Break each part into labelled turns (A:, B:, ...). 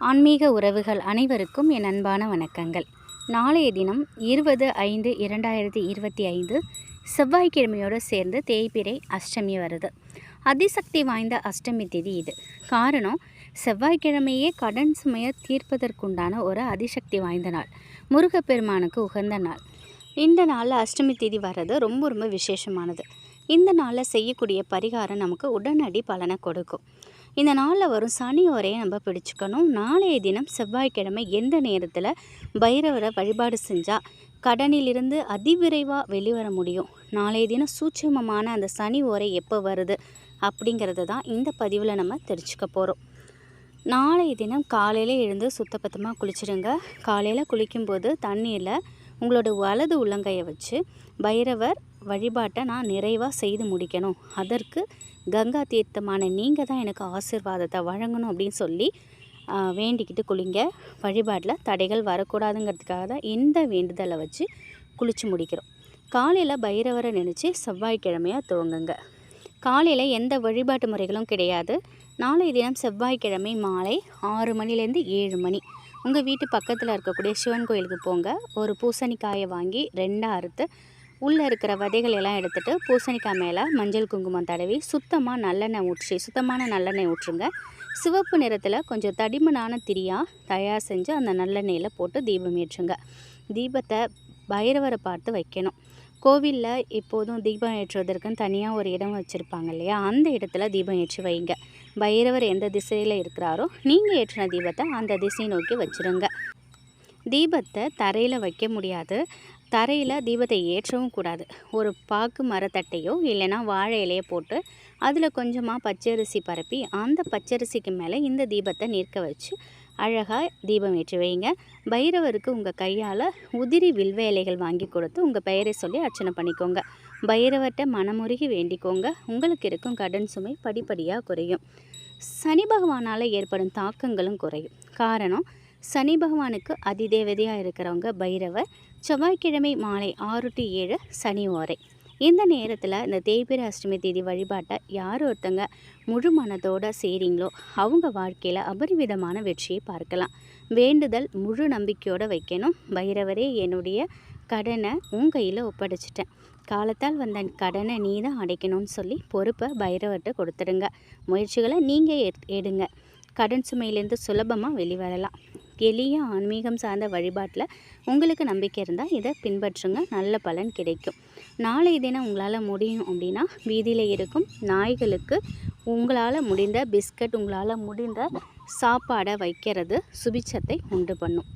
A: ஆன்மீக உறவுகள் அனைவருக்கும் என் அன்பான வணக்கங்கள். நாளைய தினம் இருபது ஐந்து இரண்டாயிரத்தி இருபத்தி ஐந்து செவ்வாய்க்கிழமையோடு சேர்ந்து தேய்பிரை அஷ்டமி வருது. அதிசக்தி வாய்ந்த அஷ்டமி திதி இது. காரணம் செவ்வாய்க்கிழமையே கடன் சுமையை தீர்ப்பதற்குண்டான ஒரு அதிசக்தி வாய்ந்த நாள். முருகப்பெருமானுக்கு உகந்த நாள். இந்த நாளில் அஷ்டமி திதி வர்றது ரொம்ப ரொம்ப விசேஷமானது. இந்த நாளில் செய்யக்கூடிய பரிகாரம் நமக்கு உடனடி பலனை கொடுக்கும். இந்த நாளில் வரும் சனி ஓரையை நம்ம பிடிச்சிக்கணும். நாளைய தினம் செவ்வாய்க்கிழமை எந்த நேரத்தில் பைரவரை வழிபாடு செஞ்சால் கடனிலிருந்து அதிவிரைவாக வெளிவர முடியும்? நாளைய தினம் சூட்சமமான அந்த சனி ஓரை எப்போ வருது? அப்படிங்கிறத தான் இந்த பதிவில் நம்ம தெரிஞ்சுக்க போகிறோம் நாளைய தினம் காலையில் எழுந்து சுத்தபத்தமாக குளிச்சிடுங்க. காலையில் குளிக்கும்போது தண்ணியில் உங்களோட வலது உள்ளங்கையை வச்சு பைரவர் வழிபாட்டை நான் நிறைவாக செய்து முடிக்கணும். அதற்கு கங்கா தீர்த்தமான நீங்கள் தான் எனக்கு ஆசிர்வாதத்தை வழங்கணும் அப்படின்னு சொல்லி வேண்டிக்கிட்டு குளிங்க. வழிபாட்டில் தடைகள் வரக்கூடாதுங்கிறதுக்காக தான் இந்த வேண்டுதலை வச்சு குளித்து முடிக்கிறோம். காலையில் பைரவரை நினச்சி செவ்வாய்க்கிழமையாக துவங்குங்க. காலையில் எந்த வழிபாட்டு முறைகளும் கிடையாது. நாளைய தினம் செவ்வாய்க்கிழமை மாலை ஆறு மணிலேருந்து ஏழு மணி. உங்கள் வீட்டு பக்கத்தில் இருக்கக்கூடிய சிவன் கோயிலுக்கு போங்க. ஒரு பூசணிக்காயை வாங்கி ரெண்டாக அறுத்து உள்ளே இருக்கிற விதைகள் எல்லாம் எடுத்துகிட்டு பூசணிக்காய் மேலே மஞ்சள் குங்குமம் தடவி சுத்தமாக நல்லெண்ணெய் ஊற்றி சுத்தமான நல்லெண்ணெய் ஊற்றுங்க. சிவப்பு நிறத்தில் கொஞ்சம் தடிமனான திரியாக தயார் செஞ்சு அந்த நல்லெண்ணெயில் போட்டு தீபம் ஏற்றுங்க. தீபத்தை பைரவரை பார்த்து வைக்கணும். கோவிலில் எப்போதும் தீபம் ஏற்றுவதற்குன்னு தனியாக ஒரு இடம் வச்சுருப்பாங்க இல்லையா? அந்த இடத்துல தீபம் ஏற்றி வைங்க. பைரவர் எந்த திசையில் இருக்கிறாரோ நீங்கள் ஏற்றின தீபத்தை அந்த திசையை நோக்கி வச்சுருங்க. தீபத்தை தரையில் வைக்க முடியாது. தரையில் தீபத்தை ஏற்றவும் கூடாது. ஒரு பாக்கு மரத்தட்டையோ இல்லைனா வாழை இலையை போட்டு அதில் கொஞ்சமாக பச்சரிசி பரப்பி அந்த பச்சரிசிக்கு மேலே இந்த தீபத்தை நிற்க வச்சு அழகாக தீபம் ஏற்றி வைங்க. பைரவருக்கு உங்கள் கையால் உதிரி வில்வேலைகள் வாங்கி கொடுத்து உங்கள் பெயரை சொல்லி அர்ச்சனை பண்ணிக்கோங்க. பைரவர்கிட்ட மனமுருகி வேண்டிக்கோங்க. உங்களுக்கு இருக்கும் கடன் சுமை படிப்படியாக குறையும். சனி பகவானால் ஏற்படும் தாக்கங்களும் குறையும். காரணம் சனி பகவானுக்கு அதிதேவதையாக இருக்கிறவங்க பைரவர் செவ்வாய்க்கிழமை மாலை ஆறு டு ஏழு சனி ஓரை. இந்த நேரத்தில் இந்த தேய்பிர அஷ்டமி தேதி வழிபாட்டை யார் ஒருத்தங்க முழு மனதோடு செய்கிறீங்களோ அவங்க வாழ்க்கையில் அபரிவிதமான வெற்றியை பார்க்கலாம். வேண்டுதல் முழு நம்பிக்கையோடு வைக்கணும். பைரவரே என்னுடைய கடனை உன் கையில் ஒப்படைச்சிட்டேன். காலத்தால் வந்த கடனை நீ தான் அடைக்கணும்னு சொல்லி பொறுப்பை பைரவர்கிட்ட கொடுத்துடுங்க. முயற்சிகளை நீங்கள் எடுங்க. கடன் சுமையிலேருந்து சுலபமாக வெளிவரலாம். எளிய ஆன்மீகம் சார்ந்த வழிபாட்டில் உங்களுக்கு நம்பிக்கை இருந்தால் இதை பின்பற்றுங்க. நல்ல பலன் கிடைக்கும். நாளை தினம் உங்களால் முடியும் அப்படின்னா வீதியில் இருக்கும் நாய்களுக்கு உங்களால் முடிந்த பிஸ்கட் உங்களால் முடிந்த சாப்பாடை வைக்கிறது சுபிச்சத்தை உண்டு பண்ணும்.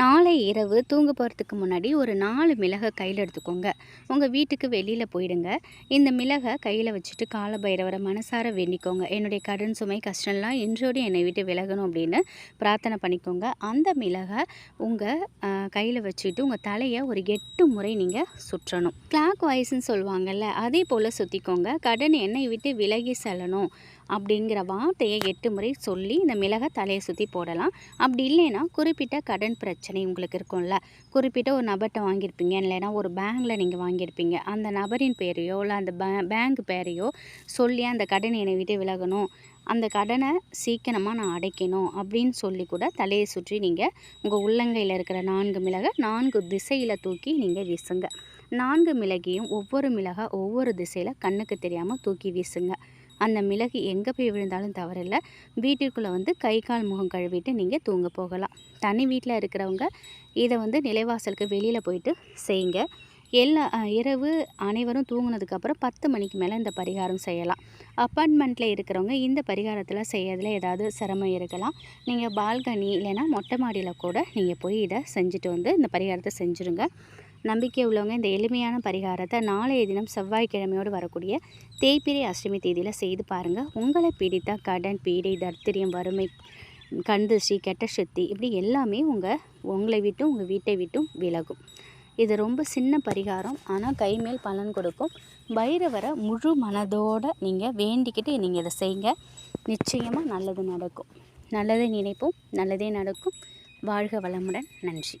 A: நாளை இரவு தூங்க போகிறதுக்கு முன்னாடி ஒரு நாலு மிளகை கையில் எடுத்துக்கோங்க. உங்கள் வீட்டுக்கு வெளியில் போயிடுங்க. இந்த மிளகை கையில் வச்சுட்டு கால பைரவரை மனசார வேண்டிக்கோங்க. என்னுடைய கடன் சுமை கஷ்டம்லாம் இன்றோடு என்னை விட்டு விலகணும் அப்படின்னு பிரார்த்தனை பண்ணிக்கோங்க. அந்த மிளகை உங்கள் கையில் வச்சுட்டு உங்கள் தலையை ஒரு எட்டு முறை நீங்கள் சுற்றணும். கிளாக் வாய்ஸ்ன்னு சொல்லுவாங்கள்ல அதே போல் சுற்றிக்கோங்க கடன் என்னை விட்டு விலகி செல்லணும். அப்படிங்கிற வார்த்தையை எட்டு முறை சொல்லி இந்த மிளகை தலையை சுற்றி போடலாம். அப்படி இல்லைன்னா குறிப்பிட்ட கடன் பிரச்சனை உங்களுக்கு இருக்கும்ல. குறிப்பிட்ட ஒரு நபர்கிட்ட வாங்கியிருப்பீங்க இல்லைன்னா ஒரு பேங்கில் நீங்கள் வாங்கியிருப்பீங்க. அந்த நபரின் பேரையோ இல்லை அந்த பே பேங்க் பேரையோ சொல்லி அந்த கடன் என்னை விட்டு விலகணும். அந்த கடனை சீக்கிரமாக நான் அடைக்கணும் அப்படின்னு சொல்லி கூட தலையை சுற்றி நீங்கள் உங்கள் உள்ளங்கையில் இருக்கிற நான்கு மிளகை நான்கு திசையில் தூக்கி நீங்கள் வீசுங்க. நான்கு மிளகையும் ஒவ்வொரு மிளகாய் ஒவ்வொரு திசையில் கண்ணுக்கு தெரியாமல் தூக்கி வீசுங்க. அந்த மிளகு எங்கே போய் விழுந்தாலும் தவறில்லை. வீட்டிற்குள்ளே வந்து கை கால் முகம் கழுவிட்டு நீங்கள் தூங்க போகலாம். தனி வீட்டில் இருக்கிறவங்க இதை வந்து நிலைவாசலுக்கு வெளியில் போயிட்டு செய்யுங்க. எல்லா இரவு அனைவரும் தூங்கினதுக்கப்புறம் பத்து மணிக்கு மேலே இந்த பரிகாரம் செய்யலாம். அப்பார்ட்மெண்ட்டில் இருக்கிறவங்க இந்த பரிகாரத்தில் செய்யறதுல ஏதாவது சிரமம் இருக்கலாம். நீங்கள் பால்கனி இல்லைன்னா மொட்டை மாடியில் கூட நீங்கள் போய் இதை செஞ்சுட்டு வந்து இந்த பரிகாரத்தை செஞ்சுருங்க. நம்பிக்கை உள்ளவங்க இந்த எளிமையான பரிகாரத்தை நாளைய தினம் செவ்வாய்க்கிழமையோடு வரக்கூடிய தேய்பிரை அஷ்டமி தேதியில் செய்து பாருங்கள் உங்களை பிடித்த கடன் பீடை தர்த்திரியம் வறுமை கண்டு கெட்ட சக்தி இப்படி எல்லாமே உங்கள் உங்களை விட்டும் உங்கள் வீட்டை விட்டும் விலகும். இது ரொம்ப சின்ன பரிகாரம். ஆனால் கைமேல் பலன் கொடுக்கும். பைரவரை முழு மனதோடு நீங்கள் வேண்டிக்கிட்டு நீங்கள் இதை செய்யுங்க நிச்சயமாக நல்லது நடக்கும். நல்லதை நினைப்போம். நல்லதே நடக்கும். வாழ்க வளமுடன். நன்றி.